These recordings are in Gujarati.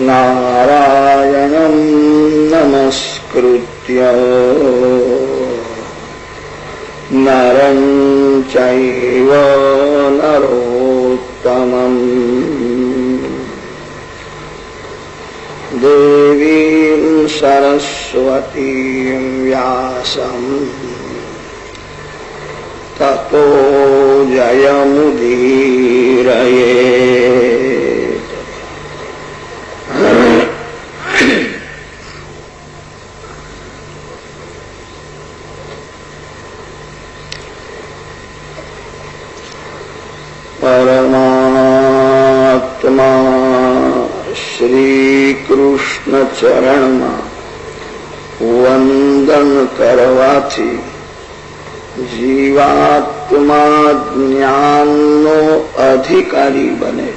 नारायणं नमस्कृत्य। नरं चैव नरोत्तमम्। देवीं सरस्वतीं व्यासम् ततो जयमुदीरये શ્રી કૃષ્ણ ચરણમાં વંદન કરવાથી જીવાત્મા જ્ઞાનનો અધિકારી બને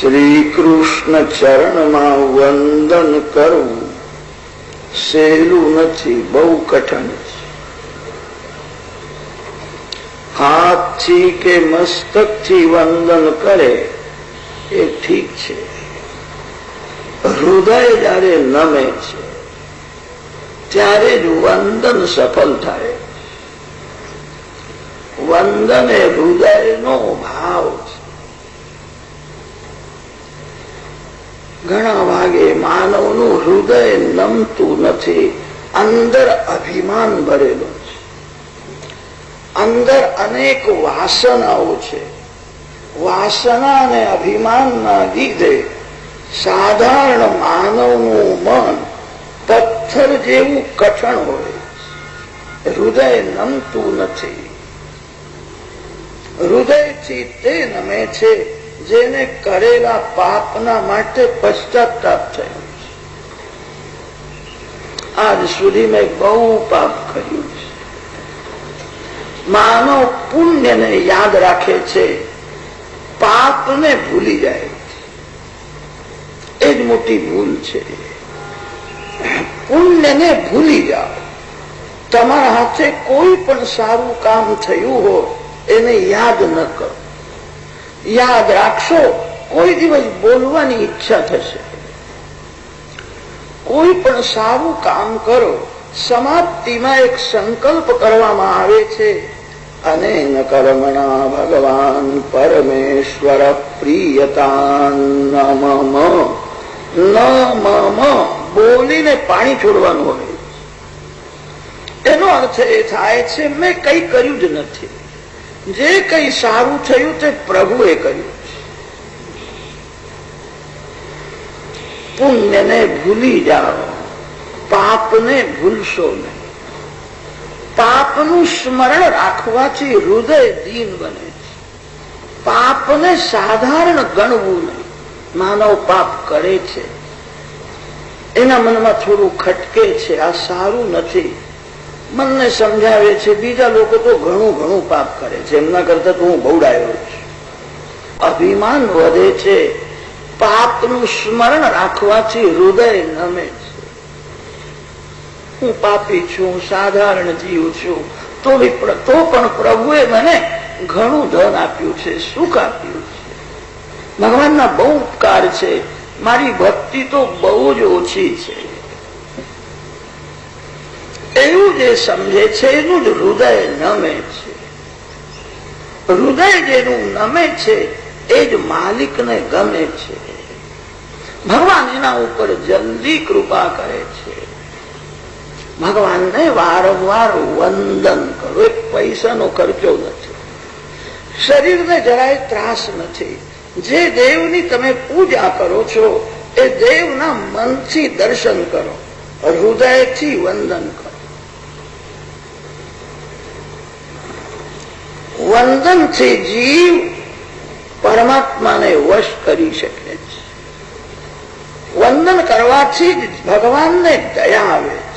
શ્રી કૃષ્ણ ચરણમાં વંદન કરવું સહેલું નથી, બહુ કઠણ છે હાથથી કે મસ્તકથી વંદન કરે, એ ઠીક છે. હૃદય જ્યારે નમે છે, ત્યારે જ વંદન સફળ થાય. વંદન એ હૃદયનો ભાવ છે. ઘણા ભાગે માનવનું હૃદય નમતું નથી, અંદર અભિમાન ભરેલું. અંદર અનેક વાસનાઓ છે. વાસના અને અભિમાનના લીધે સાધારણ માનવનું મન પથ્થર જેવું કઠણ હોય. હૃદય નમતું નથી. હૃદયથી તે નમે છે જેને કરેલા પાપના માટે પશ્ચાતાપ થયો આજ સુધી મેં બહુ પાપ કર્યું. માનવ પુણ્યને યાદ રાખે છે. પાપને ભૂલી જાય એ જ મોટી ભૂલ છે. પુણ્યને ભૂલી જાઓ. તમારા હાથે કોઈ પણ સારું કામ થયું હોય એને યાદ ન કરો. યાદ રાખશો, કોઈ દિવસ બોલવાની ઈચ્છા થશે. કોઈ પણ સારું કામ કરો, સમાપ્તિમાં એક સંકલ્પ કરવામાં આવે છે. ભગવાન પરમેશ્વર પ્રિયતા ન મમ બોલીને પાણી છોડવાનું હોય। એનો અર્થ એ થાય છે, મેં કઈ કર્યું જ નથી। જે કઈ સારું થયું તે પ્રભુએ કર્યું પુણ્યને ભૂલી જાઓ, પાપને ભૂલશો નહીં। પાપનું સ્મરણ રાખવાથી હૃદય દીન બને પાપને સાધારણ ગણવું નહીં. માનવ પાપ કરે છે. એના મનમાં થોડું ખટકે છે. આ સારું નથી. મનને સમજાવે છે. બીજા લોકો તો ઘણું ઘણું પાપ કરે છે. એમના કરતા તો હું બહુડાયો છું. અભિમાન વધે છે. પાપનું સ્મરણ રાખવાથી હૃદય નમે છે. હું પાપી છું સાધારણ જીવ છું. તો તો પણ પ્રભુએ મને ઘણું ધન આપ્યું છે. સુખ આપ્યું છે? ભગવાનના બહુ ઉપકાર છે. મારી ભક્તિ તો બહુ જ ઓછી છે. એવું જે સમજે છે, એનું જ હૃદય નમે છે. હૃદય જેનું નમે છે, એ જ માલિકને ગમે છે. ભગવાન એના ઉપર જલ્દી કૃપા કરે છે. ભગવાનને વારંવાર વંદન કરો. એક પૈસાનો ખર્ચો નથી. શરીરને જરાય ત્રાસ નથી. જે દેવની તમે પૂજા કરો છો, એ દેવના મનથી દર્શન કરો, હૃદયથી વંદન કરો. વંદનથી જીવ પરમાત્માને વશ કરી શકે છે. વંદન કરવાથી જ ભગવાનને દયા આવે છે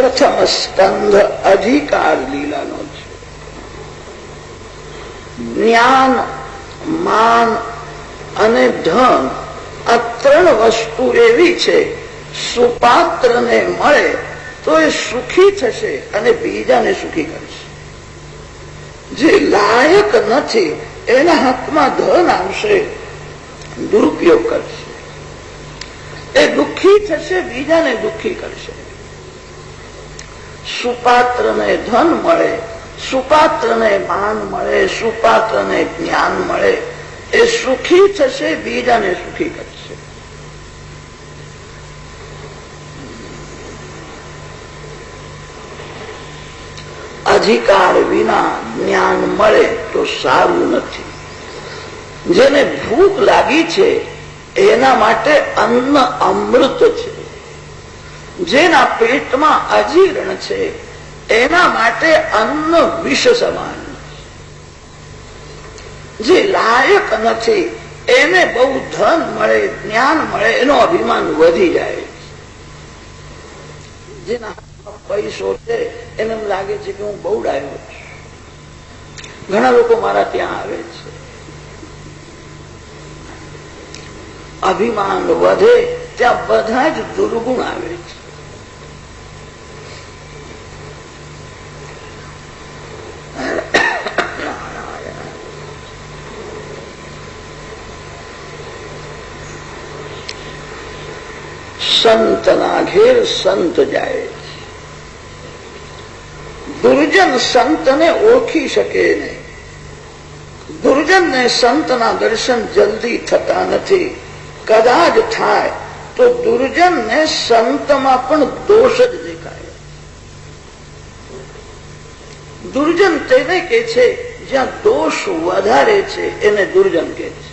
પ્રથમ સ્કંધ અધિકાર લીલાનો છે. જ્ઞાન, માન અને ધન આ ત્રણ વસ્તુ એવી છે, સુપાત્રને મળે તો એ સુખી થશે અને બીજાને સુખી કરશે. જે લાયક નથી, એના હાથમાં ધન આવશે, દુરુપયોગ કરશે. એ દુઃખી થશે, બીજાને દુઃખી કરશે. સુપાત્રને ધન મળે, સુપાત્રને માન મળે, સુપાત્રને જ્ઞાન મળે, એ સુખી થશે, બીજાને સુખી કરશે. અધિકાર વિના જ્ઞાન મળે તો સારું નથી. જેને ભૂખ લાગી છે, એના માટે અન્ન અમૃત છે. જેના પેટમાં અજીર્ણ છે, એના માટે અન્ન વિષ સમાન. જે લાયક નથી, એને બહુ ધન મળે, જ્ઞાન મળે, એનો અભિમાન વધી જાય. જેના પૈસો છે, એને લાગે છે કે હું બહુ ડાયો છું. ઘણા લોકો મારા ત્યાં આવે છે. અભિમાન વધે, ત્યાં બધા જ દુર્ગુણ આવે છે. સંતના ઘેર સંત જાય દુર્જન સંતને ઓળખી શકે નહીં. દુર્જનને સંતના દર્શન જલ્દી થતા નથી. કદાચ થાય તો દુર્જનને સંતમાં પણ દોષ જ દેખાય. દુર્જન તેને કે છે, જ્યાં દોષ વધારે છે, એને દુર્જન કે છે.